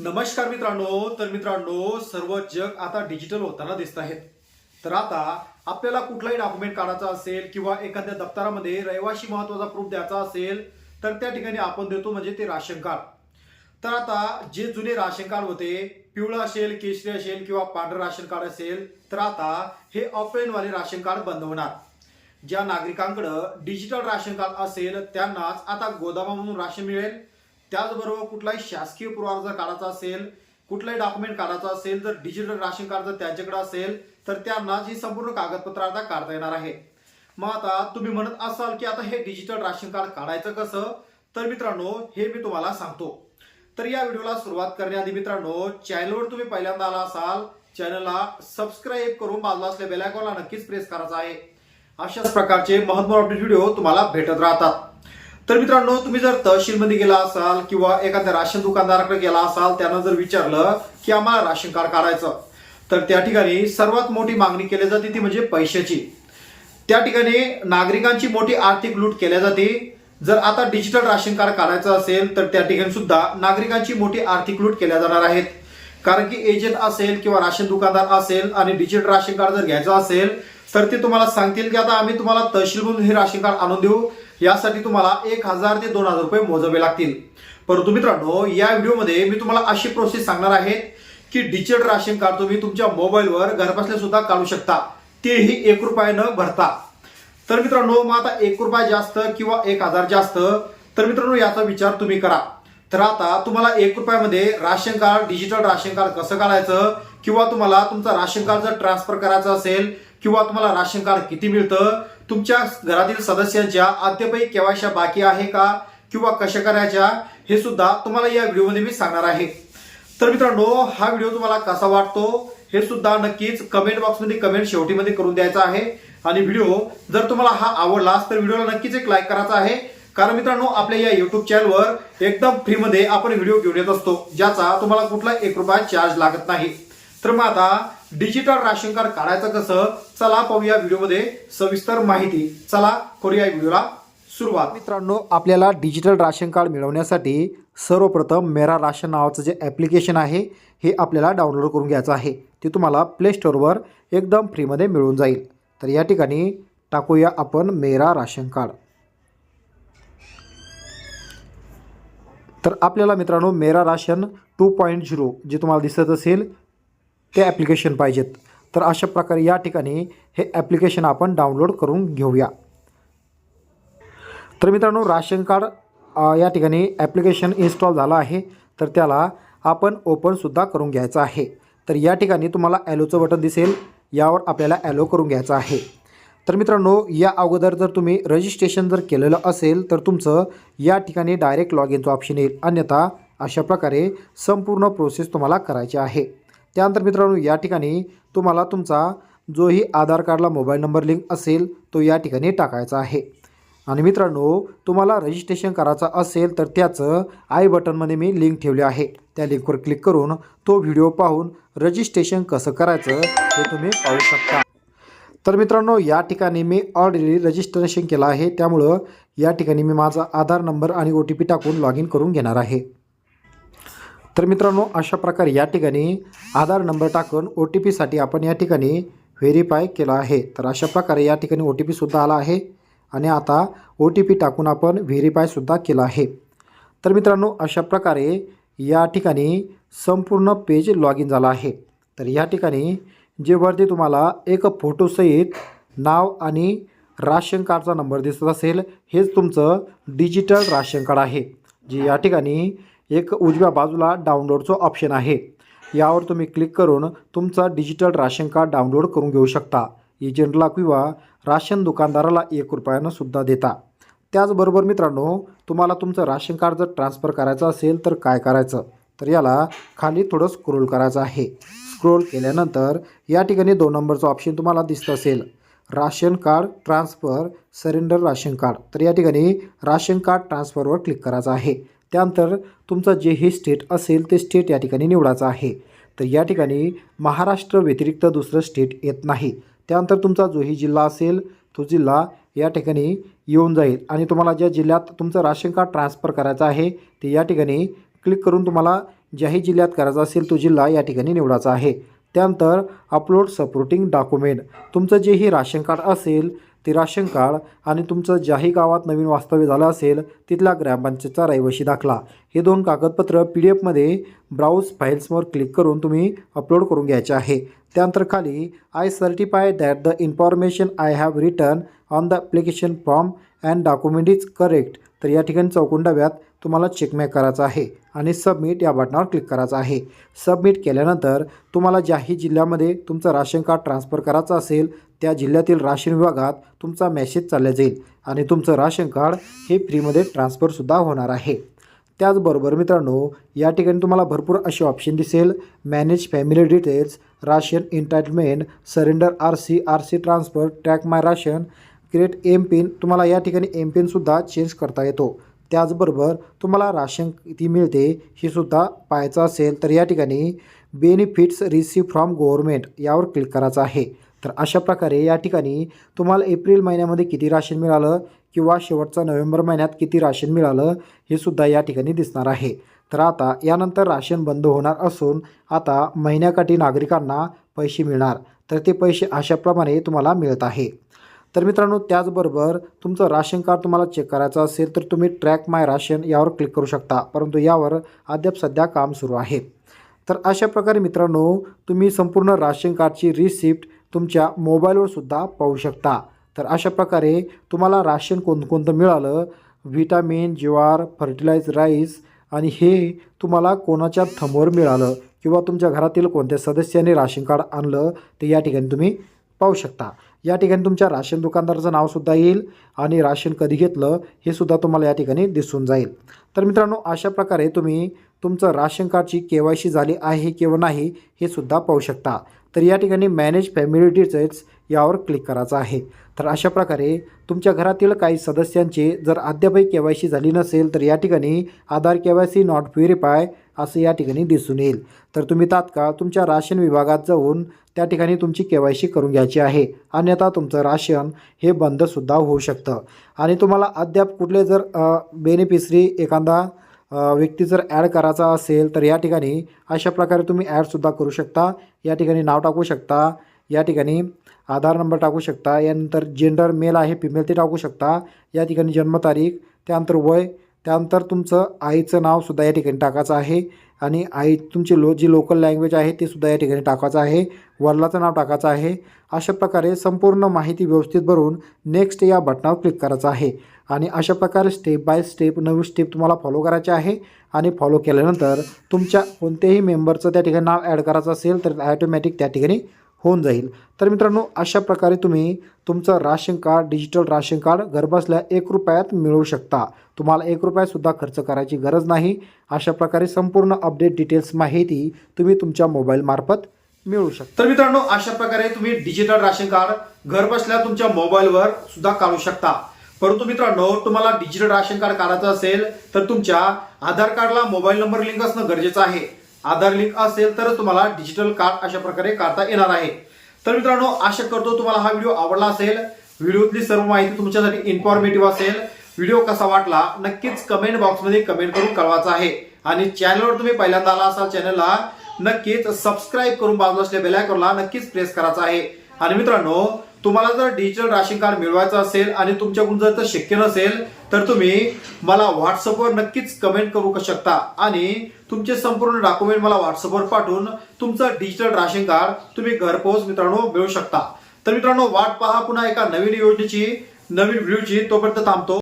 नमस्कार मित्रांनो तर मित्रांनो सर्व जग आता डिजिटल होताना दिसत आहेत. तर आता आपल्याला कुठलाही डॉक्युमेंट काढायचा असेल किंवा एखाद्या दप्तरामध्ये रहिवाशी महत्त्वाचा प्रूफ द्यायचा असेल तर त्या ठिकाणी आपण देतो म्हणजे ते राशन कार्ड तर आता जे जुने राशन कार्ड होते पिवळं असेल केशरी असेल किंवा पांढरं राशन कार्ड असेल तर आता हे ऑफलाईनवाले राशन कार्ड बंद होणार ज्या नागरिकांकडं डिजिटल राशन कार्ड असेल त्यांनाच आता गोदामामधून राशन मिळेल. त्याचबरोबर कुठलाही शासकीय पुरावा जर काढायचा असेल कुठलाही डॉक्युमेंट काढायचं असेल तर डिजिटल राशन कार्ड जर त्यांच्याकडे असेल तर त्यांनाच ही संपूर्ण कागदपत्र आता काढता येणार आहे. मग आता तुम्ही म्हणत असाल की आता हे डिजिटल राशन कार्ड काढायचं कसं? तर मित्रांनो हे मी तुम्हाला सांगतो. तर या व्हिडिओला सुरुवात करण्याआधी मित्रांनो चॅनलवर तुम्ही पहिल्यांदा आला असाल चॅनलला सबस्क्राईब करून बाजूला असलेल्या बेलायकॉनला नक्कीच प्रेस करायचा आहे. अशाच प्रकारचे महत्त्वपूर्ण अपडेट व्हिडिओ तुम्हाला भेटत राहतात. तर मित्रांनो तुम्ही जर तहसीलमध्ये गेला असाल किंवा एखाद्या राशन दुकानदाराकडे गेला असाल त्यांना जर विचारलं की आम्हाला राशन कार्ड काढायचं तर त्या ठिकाणी सर्वात मोठी मागणी केली जाते ती म्हणजे पैशाची. त्या ठिकाणी नागरिकांची मोठी आर्थिक लूट केल्या जाते. जर आता डिजिटल राशन कार्ड काढायचं असेल तर त्या ठिकाणी सुद्धा नागरिकांची मोठी आर्थिक लूट केल्या जाणार आहेत. कारण की एजंट असेल किंवा राशन दुकानदार असेल आणि डिजिटल राशन कार्ड जर घ्यायचं असेल तर ते तुम्हाला सांगतील की आता आम्ही तुम्हाला तहसीलमधून हे राशन कार्ड आणून देऊ. यासाठी तुम्हाला एक हजार ते दोन हजार रुपये मोजावे लागतील. परंतु मित्रांनो या व्हिडिओमध्ये मी तुम्हाला अशी प्रोसेस सांगणार आहे की डिजिटल राशन कार्ड तुम्ही तुमच्या मोबाईलवर घरबसल्या सुद्धा काढू शकता. तेही एक रुपयानं भरता. तर मित्रांनो मग आता एक रुपया जास्त किंवा एक हजार जास्त तर मित्रांनो याचा विचार तुम्ही करा. तर आता तुम्हाला एक रुपयामध्ये ration card digital ration card कसं काढायचं किंवा तुम्हाला तुमचं राशन कार्ड जर ट्रान्सफर करायचं असेल किंवा तुम्हाला राशन कार्ड किती मिळतं तुमच्या घरातील सदस्यांच्या अद्यापही केव्हाशा बाकी आहे का किंवा कशा करायच्या हे सुद्धा तुम्हाला या व्हिडिओमध्ये मी सांगणार आहे. तर मित्रांनो हा व्हिडिओ तुम्हाला कसा वाटतो हे सुद्धा नक्कीच कमेंट बॉक्समध्ये कमेंट शेवटीमध्ये करून द्यायचा आहे. आणि व्हिडिओ जर तुम्हाला हा आवडलास तर व्हिडिओला नक्कीच एक लाईक करायचा आहे. कारण मित्रांनो आपल्या या युट्यूब चॅनलवर एकदम फ्रीमध्ये आपण व्हिडिओ घेऊन येत असतो ज्याचा तुम्हाला कुठला एक रुपया चार्ज लागत नाही. तर मग आता डिजिटल राशन कार्ड काढायचं कसं? चला पाहूया व्हिडिओमध्ये सविस्तर माहिती. चला करूया व्हिडिओला सुरुवात. मित्रांनो आपल्याला डिजिटल राशन कार्ड मिळवण्यासाठी सर्वप्रथम मेरा राशन नावाचं जे ॲप्लिकेशन आहे हे आपल्याला डाउनलोड करून घ्यायचं आहे. ते तुम्हाला प्ले स्टोअरवर एकदम फ्रीमध्ये मिळून जाईल. तर या ठिकाणी टाकूया आपण मेरा राशन कार्ड तर आपल्याला मित्रांनो मेरा राशन टू पॉईंट झिरो जे तुम्हाला दिसत असेल ते ॲप्लिकेशन पाहिजेत. तर अशा प्रकारे या ठिकाणी हे ॲप्लिकेशन आपण डाउनलोड करून घेऊया. तर मित्रांनो राशन कार्ड या ठिकाणी ॲप्लिकेशन इन्स्टॉल झालं आहे. तर त्याला आपण ओपनसुद्धा करून घ्यायचं आहे. तर या ठिकाणी तुम्हाला ॲलोचं बटन दिसेल. यावर आपल्याला ॲलो करून घ्यायचं आहे. तर मित्रांनो या अगोदर जर तुम्ही रजिस्ट्रेशन जर केलेलं असेल तर तुमचं या ठिकाणी डायरेक्ट लॉग इनचं ऑप्शन येईल. अन्यथा अशा प्रकारे संपूर्ण प्रोसेस तुम्हाला करायची आहे. त्यानंतर मित्रांनो या ठिकाणी तुम्हाला तुमचा जोही आधार कार्डला मोबाईल नंबर लिंक असेल तो या ठिकाणी टाकायचा आहे. आणि मित्रांनो तुम्हाला रजिस्ट्रेशन करायचं असेल तर त्याचं आय बटनमध्ये मी लिंक ठेवले आहे. त्या लिंकवर क्लिक करून तो व्हिडिओ पाहून रजिस्ट्रेशन कसं करायचं हे तुम्ही पाहू शकता. तर मित्रांनो या ठिकाणी मी ऑलरेडी रजिस्ट्रेशन केलं आहे. त्यामुळं या ठिकाणी मी माझा आधार नंबर आणि ओ टी पी टाकून लॉग इन करून घेणार आहे. तर मित्रांनो अशा प्रकारे या ठिकाणी आधार नंबर टाकून ओ टी पीसाठी आपण या ठिकाणी व्हेरीफाय केला आहे. तर अशा प्रकारे या ठिकाणी ओ टी पीसुद्धा आला आहे आणि आता ओ टी पी टाकून आपण व्हेरीफायसुद्धा केला आहे. तर मित्रांनो अशा प्रकारे या ठिकाणी संपूर्ण पेज लॉग इन झाला आहे. तर या ठिकाणी जे वरती तुम्हाला एक फोटोसहित नाव आणि राशन कार्डचा नंबर दिसत असेल हेच तुमचं डिजिटल राशन कार्ड आहे. जे या ठिकाणी एक उजव्या बाजूला डाउनलोडचं ऑप्शन आहे. यावर तुम्ही क्लिक करून तुमचं डिजिटल राशन कार्ड डाउनलोड करून घेऊ शकता. एजंटला किंवा राशन दुकानदाराला एक रुपयानं सुद्धा देता. त्याचबरोबर मित्रांनो तुम्हाला तुमचं राशन कार्ड जर ट्रान्सफर करायचं असेल तर काय करायचं? तर याला खाली थोडं स्क्रोल करायचं आहे. स्क्रोल केल्यानंतर या ठिकाणी दोन नंबरचं ऑप्शन तुम्हाला दिसत असेल. Ration card transfer surrender ration card. तर या ठिकाणी राशन कार्ड ट्रान्सफरवर क्लिक करायचं आहे. त्यानंतर तुमचं जे हे स्टेट असेल ते स्टेट या ठिकाणी निवडायचं आहे. तर या ठिकाणी महाराष्ट्र व्यतिरिक्त दुसरं स्टेट येत नाही. त्यानंतर तुमचा जोही जिल्हा असेल तो जिल्हा या ठिकाणी येऊन जाईल. आणि तुम्हाला ज्या जिल्ह्यात तुमचं राशन कार्ड ट्रान्सफर करायचं आहे ते या ठिकाणी क्लिक करून तुम्हाला ज्याही जिल्ह्यात करायचा असेल तो जिल्हा या ठिकाणी निवडायचा आहे. त्यानंतर अपलोड सपोर्टिंग डॉक्युमेंट तुमचं जेही राशन कार्ड असेल ते राशन कार्ड आणि तुमचं ज्याही गावात नवीन वास्तव्य झालं असेल तिथला ग्रामपंचायतचा रहिवाशी दाखला. हे दोन कागदपत्र पी डी एफमध्ये ब्राउज फाईल्सवर क्लिक करून तुम्ही अपलोड करून घ्यायचे आहे. त्यानंतर खाली I certify that the information I have return on the application form and document is correct तर या ठिकाणी चौकोन डब्यात तुम्हाला चेकमॅक करायचं आहे आणि सबमिट या बटनावर क्लिक करायचं आहे. सबमिट केल्यानंतर तुम्हाला ज्याही जिल्ह्यामध्ये तुमचं राशन कार्ड ट्रान्सफर करायचं असेल त्या जिल्ह्यातील राशन विभागात तुमचा मेसेज चालला जाईल आणि तुमचं राशन कार्ड हे फ्रीमध्ये ट्रान्सफरसुद्धा होणार आहे. त्याचबरोबर मित्रांनो या ठिकाणी तुम्हाला भरपूर असे ऑप्शन दिसेल. Manage family details ration entitlement surrender R C R C transfer track my ration create M PIN तुम्हाला या ठिकाणी एम पिनसुद्धा चेंज करता येतो. त्याचबरोबर तुम्हाला राशन किती मिळते हे सुद्धा पाहायचं असेल तर या ठिकाणी बेनिफिट्स रिसीव फ्रॉम गव्हर्मेंट यावर क्लिक करायचं आहे. तर अशा प्रकारे या ठिकाणी तुम्हाला एप्रिल महिन्यामध्ये किती राशन मिळालं किंवा शेवटचा नोव्हेंबर महिन्यात किती राशन मिळालं हे सुद्धा या ठिकाणी दिसणार आहे. तर आता यानंतर राशन बंद होणार असून आता महिन्याकाठी नागरिकांना पैसे मिळणार. तर ते पैसे अशाप्रमाणे तुम्हाला मिळत आहे. तर मित्रांनो त्याचबरोबर तुमचं राशन कार्ड तुम्हाला चेक करायचं असेल तर तुम्ही ट्रॅक माय राशन यावर क्लिक करू शकता. परंतु यावर अद्याप सध्या काम सुरू आहे. तर अशा प्रकारे मित्रांनो तुम्ही संपूर्ण राशन कार्डची रिसिप्ट तुमच्या मोबाईलवर सुद्धा पाहू शकता. तर अशा प्रकारे तुम्हाला राशन कोणकोणतं मिळालं? व्हिटॅमिन ज्वार फर्टिलाइज राईस आणि हे तुम्हाला कोणाच्या थंबवर मिळालं? किंवा तुमच्या घरातील कोणत्या सदस्याने राशन कार्ड आणलं? ते या ठिकाणी तुम्ही पाहू शकता. या ठिकाणी तुमच्या राशन दुकानदाराचं नावसुद्धा येईल आणि राशन कधी घेतलं हे सुद्धा तुम्हाला या ठिकाणी दिसून जाईल. तर मित्रांनो अशा प्रकारे तुम्ही तुमचं राशन कार्डची के वाय सी झाली आहे किंवा नाही हे सुद्धा पाहू शकता. तर या ठिकाणी मॅनेज फॅमिलिटीचेच यावर क्लिक करायचं आहे. तर अशा प्रकारे तुमच्या घरातील काही सदस्यांची जर अद्यापही के वाय सी झाली नसेल तर या ठिकाणी Aadhaar K Y C not purify असं या ठिकाणी दिसून येईल. तर तुम्ही तात्काळ तुमच्या राशन विभागात जाऊन त्या ठिकाणी तुमची के वाय सी करून घ्यायची आहे. अन्यथा तुमचं राशन हे बंदसुद्धा होऊ शकतं. आणि तुम्हाला अद्याप कुठले जर बेनिफिशरी एखादा व्यक्ती जर ॲड करायचा असेल तर या ठिकाणी अशा प्रकारे तुम्ही ॲडसुद्धा करू शकता. या ठिकाणी नाव टाकू शकता. या ठिकाणी आधार नंबर टाकू शकता यानंतर जेंडर मेल आहे फिमेल ते टाकू शकता. या ठिकाणी जन्मतारीख त्यानंतर वय त्यानंतर तुमचं आईचं नावसुद्धा या ठिकाणी टाकायचं आहे. आणि आई तुमची लो जी लोकल लँग्वेज आहे ते सुद्धा या ठिकाणी टाकायचं आहे. वडिलाचं नाव टाकायचं आहे. अशा प्रकारे संपूर्ण माहिती व्यवस्थित भरून नेक्स्ट या बटनावर क्लिक करायचं आहे. आणि अशा प्रकारे स्टेप बाय स्टेप नवीन स्टेप तुम्हाला फॉलो करायचे आहे. आणि फॉलो केल्यानंतर तुमच्या कोणत्याही मेंबरचं त्या ठिकाणी नाव ॲड करायचं असेल तर ॲटोमॅटिक त्या ठिकाणी होऊन जाईल. तर मित्रांनो अशा प्रकारे तुम्ही तुमचं ration card digital ration card घरबसल्या एक रुपयात मिळवू शकता. तुम्हाला एक रुपयासुद्धा खर्च करायची गरज नाही. अशा प्रकारे संपूर्ण अपडेट डिटेल्स माहिती तुम्ही तुमच्या मोबाईलमार्फत मिळू शकता. तर मित्रांनो अशा प्रकारे तुम्ही डिजिटल राशन कार्ड घरबसल्या तुमच्या मोबाईलवर सुद्धा काढू शकता. परंतु मित्रांनो तुम्हाला डिजिटल राशन कार्ड काढायचं असेल तर तुमच्या आधार कार्डला मोबाईल नंबर लिंक असणं गरजेचं आहे. आधार लिंक असेल तर तुम्हाला डिजिटल कार्ड अशा प्रकारे काढता येणार आहे. तर मित्रांनो आशा करतो तुम्हाला हा व्हिडिओ आवडला असेल. व्हिडिओतली सर्व माहिती तुमच्यासाठी इन्फॉर्मेटिव्ह असेल. व्हिडिओ कसा वाटला नक्कीच कमेंट बॉक्समध्ये कमेंट करून कळवायचा आहे. आणि चॅनलवर तुम्ही पहिल्यांदा आला असाल चॅनलला नक्कीच सबस्क्राईब करून बाजू असल्या बेलायकॉनला नक्कीच प्रेस करायचा आहे. आणि मित्रांनो तुम्हाला जर डिजिटल राशन कार्ड मिळवायचं असेल आणि तुमच्याकडून जर शक्य नसेल तर तुम्ही मला व्हॉट्सअपवर नक्कीच कमेंट करू शकता. आणि तुमचे संपूर्ण डॉक्युमेंट मला व्हॉट्सअपवर पाठवून तुमचं डिजिटल राशन कार्ड तुम्ही घरपोच मित्रांनो मिळू शकता. तर मित्रांनो वाट पहा पुन्हा एका नवीन योजनेची नवीन व्ह्यूची तोपर्यंत थांबतो.